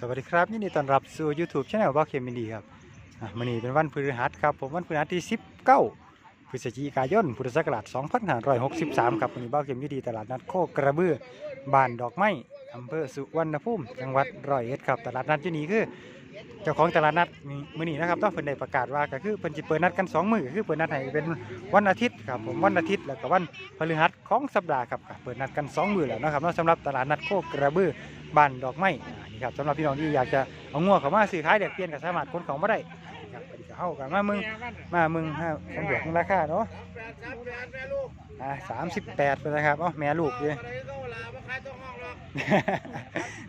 สวัสดีครับยินดีต้อนรับสู่ YouTube Channel บ่าเคมินดีครับมื้อนี้เป็นวันพฤหัสครับผมวันพฤหัสที่ 19 พฤศจิกายนพุทธศักราช2563ครับวันนี้บ่าเคมินดีตลาดนัดโคกระบือบ้านดอกไม้อำเภอสุวรรณภูมิจังหวัดร้อยเอ็ดครับตลาดนัดที่นี่คือ เจ้าของตลาดนัดมื้อนี้นะครับต้องเพิ่นได้ประกาศว่าก็คือเพิ่นสิเปิดนัดกันสองมื้อก็คือเปิดนัดให้เป็นวันอาทิตย์ครับผมวันอาทิตย์แล้วก็วันพฤหัสของสัปดาห์ครับเปิดนัดกันสองมื้อแล้วนะครับนาะสำหรับตลาดนัดโคกระบือบ้านดอกไม้ นี่ครับสำหรับพี่น้องที่อยากจะเอางัวเข้ามาซื้อขายแลกเปลี่ยนก็สามารถคนของมาได้ครับไปก็เฮากันมามึงมามึงห้าผมบวกมึงราคาเนาะอ่าสามสิบแปดนะครับเอ๋อแม่ลูกเลย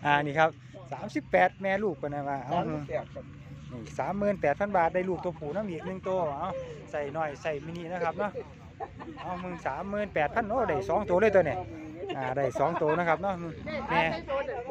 อ่านี่ครับสามสิบแปดแม่ลูกเป็นไงวะเอานี่สามหมื่นแปดพันบาทได้ลูกตัวผู้น้ำอีกหนึ่งตัวเอาใส่หน่อยใส่มินินะครับเนาะเอามึงสามหมื่นแปดพันโอ้ได้สองตัวเลยตัวเนี่ย อ่าได้สองตัวนะครับเนาะแม่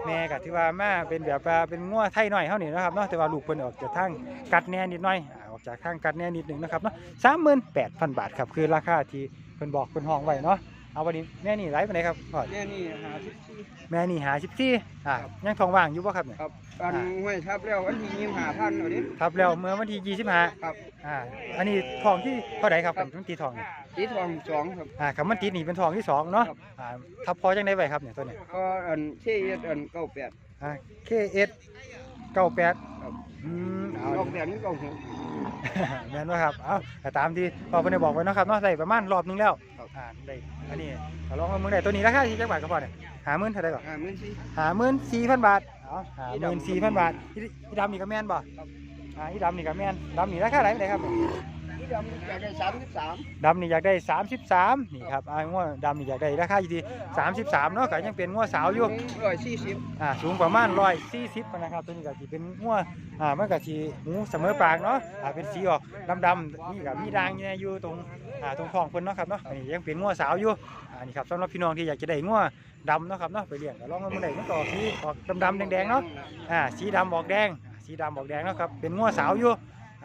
แม่ก็ที่ว่ามาเป็นแบบว่าเป็นงัวไทยหน่อยเท่านี้นะครับเนาะแต่ว่าลูกเพิ่นออกจากทางกัดแหน่นิดหน่อยอ่าออกจากทางกัดแหน่นิดหนึ่งนะครับเนาะสามหมื่นแปดพันบาทครับคือราคาที่เพิ่นบอกเพิ่นห้องไว้เนาะ เอาวันนี้แม่นี่ไรไปไหนใดครับพ่อเนี่ยนี่หาสิบสี่แม่นี่หาสิบสี่อ่ายังทองว่างอยู่ป่ะครับเนี่ยครับอันห้วยทับแล้ววันที่ยี่หาพันเอาดิทับแล้วเมื่อวันที่ยี่สิบห้าครับอ่าอันนี้ทองที่เท่าไหร่ครับผมตีทองเนี่ยตีทองสองครับอ่าคำมันตีนี่เป็นทองที่สองเนาะครับอ่าทับพอจังได้ไว้ครับเนี่ยตัวเนี้ก็อันเชี่ยอันเก้าแปดอ่าเคเอสเก้าแปดครับอืมเอาเก้าแปดนี่เก้าหกแม่นว่าครับเอาแต่ตามที่พอเพิ่นได้บอกไว้เนาะครับเนาะได้ประมาณรอบหนึงแล้ว ครับอ่าได้อันนี้ก็ลองเอามึงได้ตัวนี้ราคาที่จักบาทก็พอเนี่ยหาหมื่นเท่าไหร่ก่อนห้าหมื่นสี่หาหมื่นสี่พันบาทเอาหาอีหมื่นสี่พันดำบาทอีอีดำนี่ก็แม่นบ่ครับอ่าอีดำนี่ก็แม่นดำนี่ราคาไหนไปไหนครับที่ ดำอยากได้สามสิบสามดำนี่อยากได้สามสิบสามนี่ครับอ่าง้วดำนี่อยากได้ราคาอยู่ที่สามสิบสามเนาะก็ยังเป็นง้วสาวอยู่ร้อยสี่สิบอ่าสูงประมาณร้อยสี่สิบนะครับตัวนี้ก็สิเป็นง้วอ่ามันก็สิหูเสมอปากเนาะอ่าเป็นสีออกดำๆนี่ก็มีด่างอยู่อยู่ตรงอ่าตรงท้องเพิ่นเนาะครับเนาะอันนี้ยังเป็นงัวสาวอยู่อ่านี่ครับสำหรับพี่น้องที่อยากจะได้งัวดำเนาะครับเนาะไปเลี้ยงก็ลองเอามาได้มันก็ออกสีออกดำๆแดงๆเนาะอ่าสีดำออกแดงอ่าสีดำออกแดงเนาะครับเป็นงัวสาวอยู่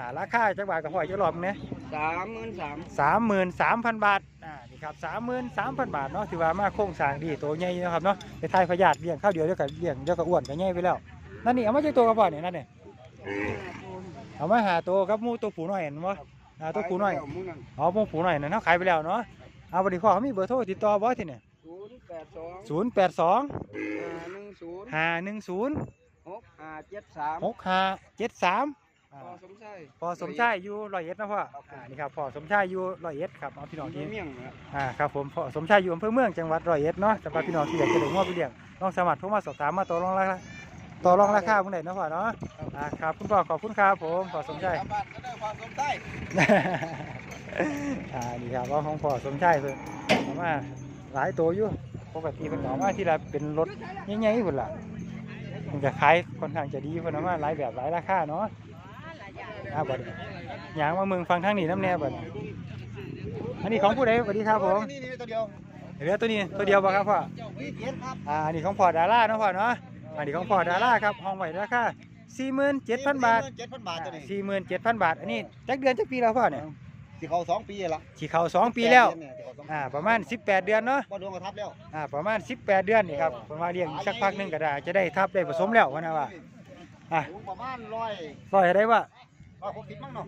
อ่าราคาจักบาทก็พอจะรอบเนี่ยสามหมื่นสามสามหมื่นสามพันบาทอ่านี่ครับสามหมื่นสามพันบาทเนาะถือว่ามาโค้งสร้างดีตัวใหญ่เนาะครับเนาะไปทายพยาธิเลี้ยงข้าวเดียวเดียวกับเลี้ยงเดียวกับอ้วนกับใหญ่ไปแล้วนั่นนี่เอามาจากตัวกระป๋อเนี่ยนั่นเนี่ยเอามาหาตัวกับหมูตัวผูน้อยเห็นบ่อ่าตัวผูน้อยหมู่นั่นอ๋อพวกผูหน่อยนะเขาขายไปแล้วเนาะเอาบริขอเขามีเบอร์โทรติดต่อบ่ที่เนี่ยศูนย์แปดสองศูนย์แปดสองห้าหนึ่งศูนย์ห้าหนึ่งศูนย์หกห้าเจ็ดสามหกห้าเจ็ดสาม พอสมชายพอสมชายอยู่ร้อยเอ็ดนะพ่ออ่านี่ครับพอสมชายอยู่ร้อยเอ็ดครับเอาพี่น้องที่ เมี่ยงนะอ่าครับผมพอสมชายอยู่อำเภอเมืองจังหวัดร้อยเอ็ดเนาะสำหรับพี่น้องที่อยากจะได้งวดไปเลี้ยงลองสมัครโทรมาสอบถามมาต่อรองราคาต่อรองราคาเมื่อไหร่นาะพ่อเนาะอ่าครับคุณพ่อขอบคุณครับผมพอสมชายชาวบ้านก็ได้ความสมใจอ่านี่ครับว่าของพ่อสมชายเพิ่นเอามาหลายตัวอยู่ปกติเพิ่นเอามาที่ละเป็นรถใหญ่ๆพุ่นล่ะมันจะขายค่อนข้างจะดีเพิ่นเอามาหลายแบบหลายราคาเนาะ อ่าบัดนี้ยางมาเมืองฟังทางนี้น้ำแน่บัดนี้อันนี้ของผู้ใดสวัสดีครับผมนี่นี่ตัวเดียวเหลือตัวนี้ตัวเดียวบ่ครับพ่อเจ้าวิเกียรติครับอ่าอันนี้ของพ่อดาราเนาะพ่อเนาะอันนี้ของพ่อดาราครับห้องไว้ราคา47,000บาทเจ็ดพันบาทตัวนี้47,000บาท อันนี้จักเดือนจักปีแล้วพ่อเนี่ยที่เขาสองปีละสิเข้าสองปีแล้วที่เขาสองอ่า ประมาณ18เดือนเนาะบ่ดวงกระทับแล้ว อ่า ประมาณ18เดือนนี่ครับผมว่าเลี้ยงสักพักหนึงก็ได้ จะได้ทับได้ผสมแล้วว่านะว่าอะสูงประมาณร้อยร้อยได้ว่า ร้อยหกสิบมั้งเนาะ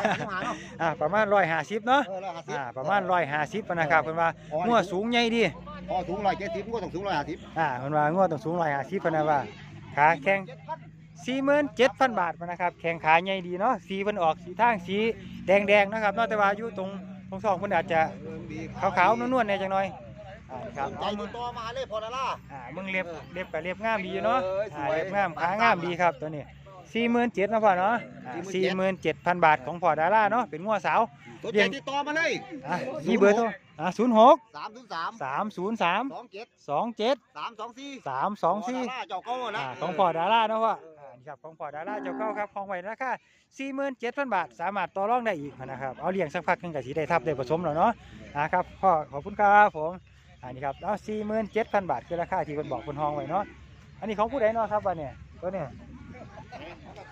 ร้อยห้าเนาะอ่าประมาณ150เนาะเออร้อยห้าสิบอ่าประมาณ150นะครับเพิ่นว่างัวสูงใหญ่ดีพอสูงร้อยเจ็ดสิบก็ต้องสูงร้อยห้าสิบอ่าเพิ่นว่างัวต้องสูง150เพิ่นนะว่าขาแข็ง47,000บาทพุ่นนะครับแข้งขาใหญ่ดีเนาะสีเพิ่นออกสีทางสีแดงๆนะครับเนาะแต่ว่าอยู่ตรงตรงท้องเพิ่นอาจจะขาวๆนวลๆแหน่จังหน่อยอ่านี่ครับใจติดต่อมาเลยพอดาราอ่ามึงเล็บเล็บกับเล็บงามดีอยู่เนาะอ่าเล็บงามขางามดีครับตัวนี้ สี่หมื่นเจ็ดนะพ่อเนาะสี่หมื่นเจ็ดพันบาทของพ่อดาราเนาะเป็นงัวสาวสนใจติดต่อมาเลยอะมีเบอร์โทรอ่าศูนย์หกสามถึงสามสามศูนย์สามสองเจ็ดสองเจ็ดสามสองสี่สามสองสี่พดาราเจ้าเก้านะอ่าของพ่อดาราเนาะพ่ออ่านี่ครับของพ่อดาราเจ้าเก้าครับของไว้ราคาสี่หมื่นเจ็ดพันบาท สามารถต่อรองได้อีกนะครับเอาเลี้ยงสักพักหนึงก็สีได้ทับได้ผสมแล้วเนาะอ่าครับพ่อขอบคุณครับผมอันนี้ครับเอาสี่หมื่นเจ็ดพันบาทคือราคาที่คนบอกคนห้องไว้เนาะอันนี้ของผู้ใดเนาะครับวันนี้ตัวเนี้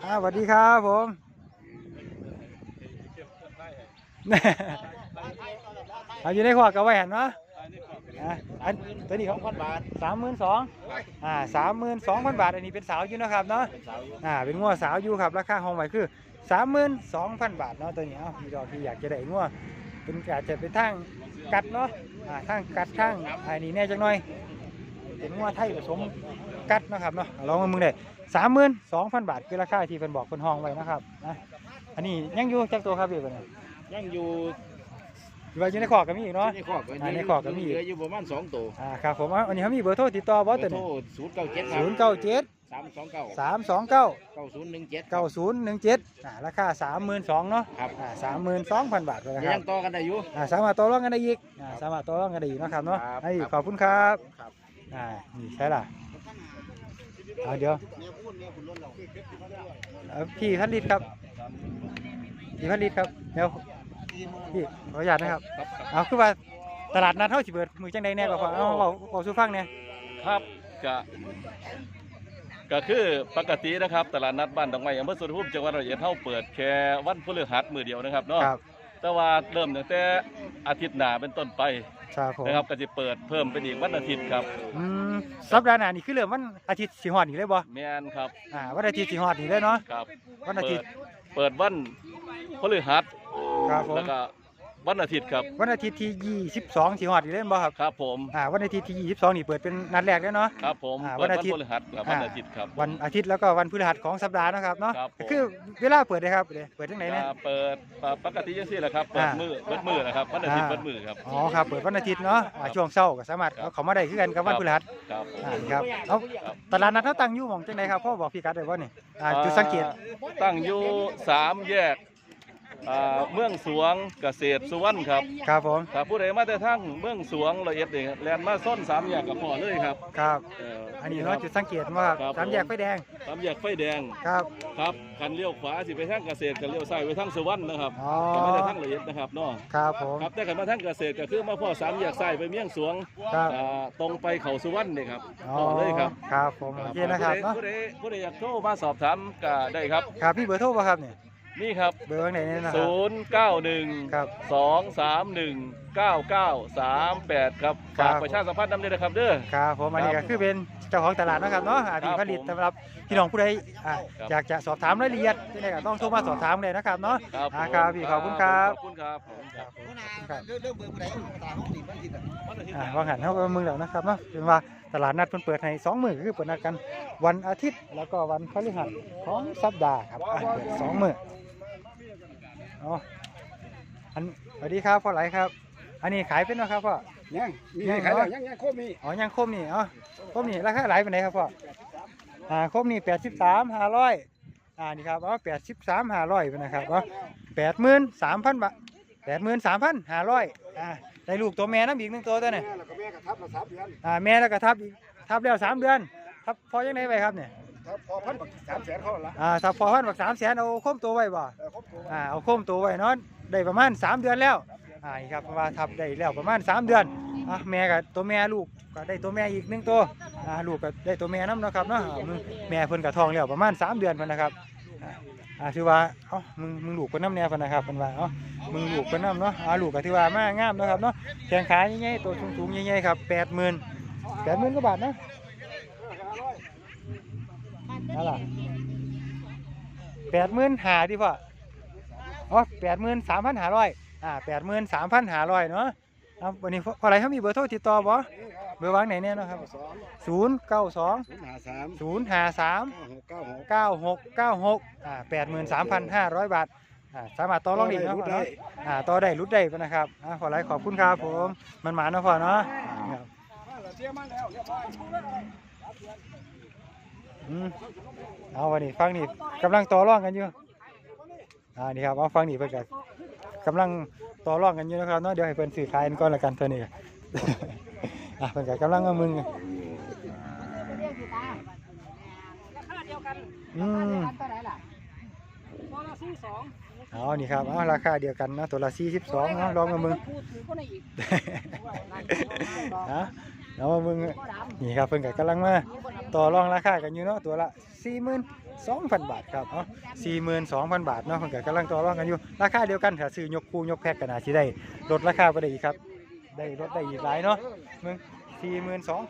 อ่าสวัสดีครับผมเอาอยู่ในขวดกับไว้หันเนาะอะอันตัวนี้ของพันบาทสามหมื่นสองอ่าสามหมื่นสองพันบาท อันนี้เป็นสาวอยู่นะครับเนาะเป็นสาวอยู่อ่าเป็นงัวสาวอยู่ครับราคาห้องไว้คือสามหมื่นสองพันบาทเนาะตัวนี้เอ้าพี่ดอกที่อยากจะได้งัวเป็นอาจจะเป็นทางกัดเนาะอ่าทางกัดทางอันนี้แน่จังหน่อยเป็นงัวไทยผสมกัดนะครับเนาะลองมามึงได้ สามหมื่นสองพันบาทคือราคาที่เป็นบอกคนห้องไว้นะครับนะอันนี้ยังอยู่จักตัวครับพี่เป็นไงยังอยู่อยู่ว่าอยู่ในขอกก็มีอีกเนาะ ในคอกอ่าในคอกก็มีเหลืออยู่ประมาณสองตัวอ่าครับผมเอาอันนี้เขามีเบอร์โทรติดต่อบ่ตัวโทนี้รศูนย์เก้าเจ็ดครับศูนย์เก้าเจ็ดสามสองเก้าสามสองเก้า เก้าศูนย์หนึ่งเจ็ดเก้าศูนย์หนึ่งเจ็ดอ่าราคาสามหมื่นสองเนาะครับอ่าสามหมื่นสองพันบาทเลยนะคยัรับงต่อกันได้อยู่ อ่าสามารถต่อรองกันได้อีกอ่าสามารถต่อรองกันได้อีกเนาะครับเนาะครับ ไอ้ครับขอบคุณครับครับ อ่านี่ใช่ล่ะ เอาเดี๋ยวเอาพี่พันลิตรครับพี่พันลิตรครับเดี๋ยวพี่ขออนุญาตนะครับครับครับเอาคือว่าตลาดนัดเท่าสิเบิดมือจังใดแน่ก็พอเอาเอาเอาสู้ฟังเนี่ยครับก็ก็คือปกตินะครับตลาดนัดบ้านดอกไม้อำเภอสุวรรณภูมิจังหวัดร้อยเอ็ดเฮาเปิดแค่วันพฤหัสมือเดียวนะครับเนาะครับแต่ว่าเริ่มตั้งแต่อาทิตย์หน้าเป็นต้นไปครับผมนะครับก็จะเปิดเพิ่มเป็นอีกวันอาทิตย์ครับอืม สัปดาห์หน้านี่คือเริ่มวันอาทิตย์สิฮอดนี่เลยบ่แม่นครับ อ่าวันอาทิตย์สิฮอดนี่เลยเนาะครับ วันอาทิตย์เปิดวันพฤหัสครับผมแล้วก็ วันอาทิตย์ครับ วันอาทิตย์ที่ 22สิฮอดนี่เลยบ่ครับครับผมอ่าวันอาทิตย์ที่ 22 นี่เปิดเป็นนัดแรกแล้วเนาะ ครับผมอ่าเปิดวัวันนอาทิตย์ พฤหัสกับวันอาทิตย์ครับ วันอาทิตย์แล้วก็วันพฤหัสของสัปดาห์เนาะครับเนาะครับผม ก็คือเวลาเปิดเลยครับเปิดจังไหนเนี่ย อ่าเปิดปกติจังซี่แหละครับเปิดอ่ามือเปิดมือนะครับวันอาทิตย์อ่า เปิดมือครับ อ๋อครับเปิดวันอาทิตย์เนาะอ่าช่วงเช้าก็สามารถครับเอาเขามาได้คือกันกับวันพฤหัสครับผมอ่าครับเอาตลาดนัดเขาตั้งอยู่หม่องจังไหนครับพ่อบอกพี่กัดได้บ่นี่อ่าจุดสังเกต ตั้งอยู่สามแยก อ่าเมืองสวงเกษตรสุวรรณครับครับผม ถ้าผู้ใดมาแต่ทั้งเมืองสวงละเอียดนี่แลนมาส้นสามแยกกับพอเลยครับครับ เอันนี้เนาะจุดสังเกตว่าครับสามแยกไฟแดง สามแยกไฟแดงครับ ครับคันเลี้ยวขวาสิไปทางเกษตรกันเลี้ยวซ้ายไปทางสุวรรณนะครับอ๋อก็มาแต่ทางละเอียดนะครับเนาะครับผม ครับแต่กันมาทางเกษตรก็คือมาพ่อสามแยกซ้ายไปเมียงสวงครับ อ่าตรงไปเขาสุวรรณนี่ครับอ๋อต่อเลยครับครับผม โอเคนะครับเนาะ ผู้ใดผู้ใดอยากโทรมาสอบถามก็ได้ครับ ครับพี่เบอร์โทรป่ะครับเนี่ย นี่ครับเบอร์ไหนเนี่ยนะครับ ศูนย์เก้าหนึ่งครับสองสามหนึ่งเก้าเก้าสามแปดครับครัฝาบกประชาสัมพันธ์นำด้วยนะครับเด้อ ครับผมอันนี้ครัก็บคือเป็นเจ้าของตลาดนะครับเนาะอ่าครัที่บผลิตผมสำหรับพี่น้องผู้ใดอ่าครับ อยากจะสอบถามรายละเอียดที่ไหนก็ต้องโทรมาสอบถามเลยนะครับเนาะ ครับอ่าครับพี่ขอบคุณครับ ขอบคุณครับขอบคุณครับครับเรื่องเบอร์ผู้ใดตาห้องนี่มันสิอะอ่าว่างหันเข้าไปเมืองแล้วนะครับเนาะเป็นว่าตลาดนัดเพิ่นเปิดให้สองมื้อคือเปิดนัดกันวันอาทิตย์แล้วก็วันพฤหัสของสัปดาห์ครับอ่าเปิดสองมื้อ อ๋ออันสวัสดีครับพ่อไหลครับ อันนี้ขายเป็นเนาะครับพ่อ ยังมียังขายเหรแล้อวยังยังโคตรมีอ๋อยังคมนี่อ๋อคมนี่ราคาหลายปานไหนครับพ่อ อ่าคมนี่แปดสิบสามห้าร้อยอ่านี่ครับอ๋อแปดสิบสามห้าร้อยเป็นนะครับอ๋อแปดหมื่นสามพันบาทแปดหมื่นสามพันห้าร้อยอ่าได้ลูกตัวแม่น้ำอีกหนึ่งตัวตัวเนี่ยแล้วก็แม่ก็ทับมาสามเดือนอ่าแม่แล้วก็ทับอีกทับแล้วสามเดือนทับพอยังไงไปครับเนี่ย ทับพอพันบักสามแสนเขาละอ่าทับพอพันบักสามแสนเอาโคมตัวไว้บ่เออครบตัวอ่าเอาโคมตัวไว้เนาะได้ประมาณสามเดือนแล้วอ่านี่ครับเพราะว่าทับได้แล้วประมาณสามเดือนอะแม่กับตัวแม่ลูกก็ได้ตัวแม่อีกหนึ่งตัวอ่าลูกก็ได้ตัวแม่น้ำเนาะครับเนาะอ่ามึงแม่เพิ่นกับทองแล้วประมาณสามเดือนเพิ่นนะครับอ่าอ่าถือว่าเอ้ามึงมึงลูกเพิ่นน้ำแน่เพิ่นนะครับเพิ่นว่าเอ้ามึงลูกเพิ่นน้ำเนาะอ่าลูกก็ถือว่ามางามเนาะครับเนาะแข้งขาใหญ่ๆตัวสูงๆใหญ่ๆครับแปดหมื่นแปดหมื่นกว่าบาทนะ นั่นล่ะแปดหมื่นหาดิพ่ออ๋อแปดหมื่นสามพันหาร้อยอ่าแปดหมื่นสามพันหาร้อยเนาะเอาวันนี้พออะไรเขามีเบอร์โทรติดต่อบ่เบอร์วางไหนเนี่ยเนาะครับสองศูนย์เก้าสองศูนย์ห้าสามศูนย์ห้าสามเก้าหกเก้าหกเก้าหกเก้าหกอ่าแปดหมื่นสามพันห้าร้อยบาทอ่าสามารถต่อรองได้เนาะพ่อเนาะอ่าต่อได้รุดได้นะครับอ่าขอไลค์ขอบคุณครับผมมันหมาเนาะพ่อเนาะ อยอืมเอาวันนี้ฟังนี่กำลังต่อรองกันอยู่อ่านี่ครับเอาฟังนี่เพิ่นก็กำลังต่อรองกันอยู่นะครับเนาะเดี๋ยวให้เพิ่นสื่อขายกันก่อนละกันเท่านี้อะเพิ่นก็กำลังเอามึงราคาเดียวกันอืมเท่าไหร่ล่ะตัวละสี่สองเอานี่ครับเอาราคาเดียวกันเนาะตัวละ42เนาะลองมามึงพูดถือคนไหนอีกนะ เอามามึงนี่ครับเพิ่นก็กำลังมาต่อรองราคากันอยู่เนาะตัวละ42,000 บาทครับเนาะ42,000 บาทเนาะเพิ่นก็กำลังต่อรองกันอยู่ราคาเดียวกันถ้าซื้อยกคู่ยกแพ็คก็น่าสิได้ลดราคาไปได้อีกครับได้ลดได้อีกหลายเนาะมึงสี่หมื่นสอง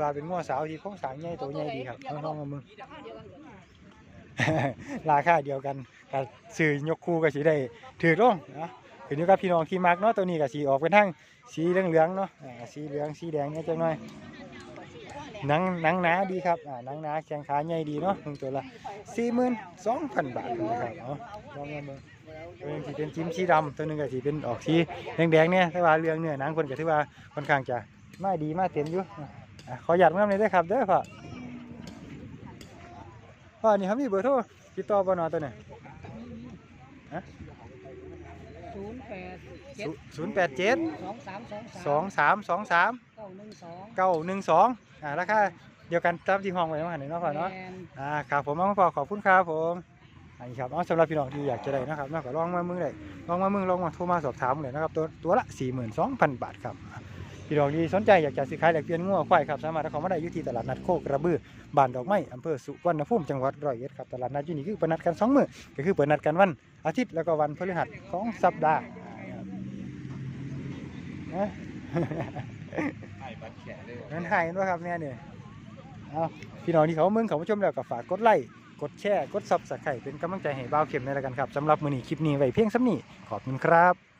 ว่าเป็นงัวสาวที่โค้งสางใหญ่ตัวใหญ่ดีครับน้องมามึงราคาเดียวกันกับซื้อยกคู่ก็สิได้ถือลงนะ ขึ้นอยู่กับพี่น้องที่มักเนาะตัวนี้ก็สีออกเป็นทั้งสีเหลืองเนาะอ่าะสีเหลืองสีแดงเนี่ยจังหน่อยหนังหนังหนาดีครับอ่าหนังหนาแข้งขาใหญ่ดีเนาะมึงตัวละสี่หมื่นสองพันบาทนะครับเอาะลองมาเบิ่งตัวนึงสิเป็นจิ้มสีดำตัวหนึงก็สิเป็นออกสีแดงๆเนี่ยแต่ว่าเรื่องเนื้อหนังคนก็ถือว่าค่อนข้างจะไมาดีมากเต็มอยู่ขอหยัดมาเลยได้ครับเด้อพ่อพ่อนี่ครับมีเบอร์โทรติดต่อบ่เนอตัวนี้ศูนย์แปด เจ็ดศูนย์แปดเจ็ดสองสามสองสองสามสองสามเก้าหนึ่งสองเก้าหนึ่งสองอ่าราคาเดียวกันตามที่ห้องไว้เนาะหันเนาะพ่อเนาะแมนอ่าครับผมเอามาพอขอบคุณครับผมอันนี้ครับเอาสำหรับพี่น้องที่อยากจะได้นะครับเนาะก็ลองมามึงได้ลองมามึงลองมาโทรมาสอบถามเลยนะครับตัวตัวละสี่หมื่นสองพันบาทครับพี่น้องที่สนใจอยากจะซื้อขายแลกเปลี่ยนงัวควายครับสามารถเข้ามาได้อยู่ที่ตลาดนัดโคกระบือบ้านดอกไม้อำเภอสุวรรณภูมิจังหวัดร้อยเอ็ดครับตลาดนัดอยู่นี่คือเปิดนัดกันสองมื้อก็คือเปิดนัดกันวันอาทิตย์แล้วก็วันพฤหัสของสัปดาห์ อ่าครับเงินหายด้วยครับเนี่ยเนี่ยเอาพี่น้องที่เขาเมืองเขามาชมแล้วก็ฝากกดไลค์กดแชร์ กดซับสไครต์เป็นกำลังใจให้บ่าวเข็มในละกันครับสำหรับมื้อนี้คลิปนี้ไว้เพียงซ้ำนี้ขอบคุณครับ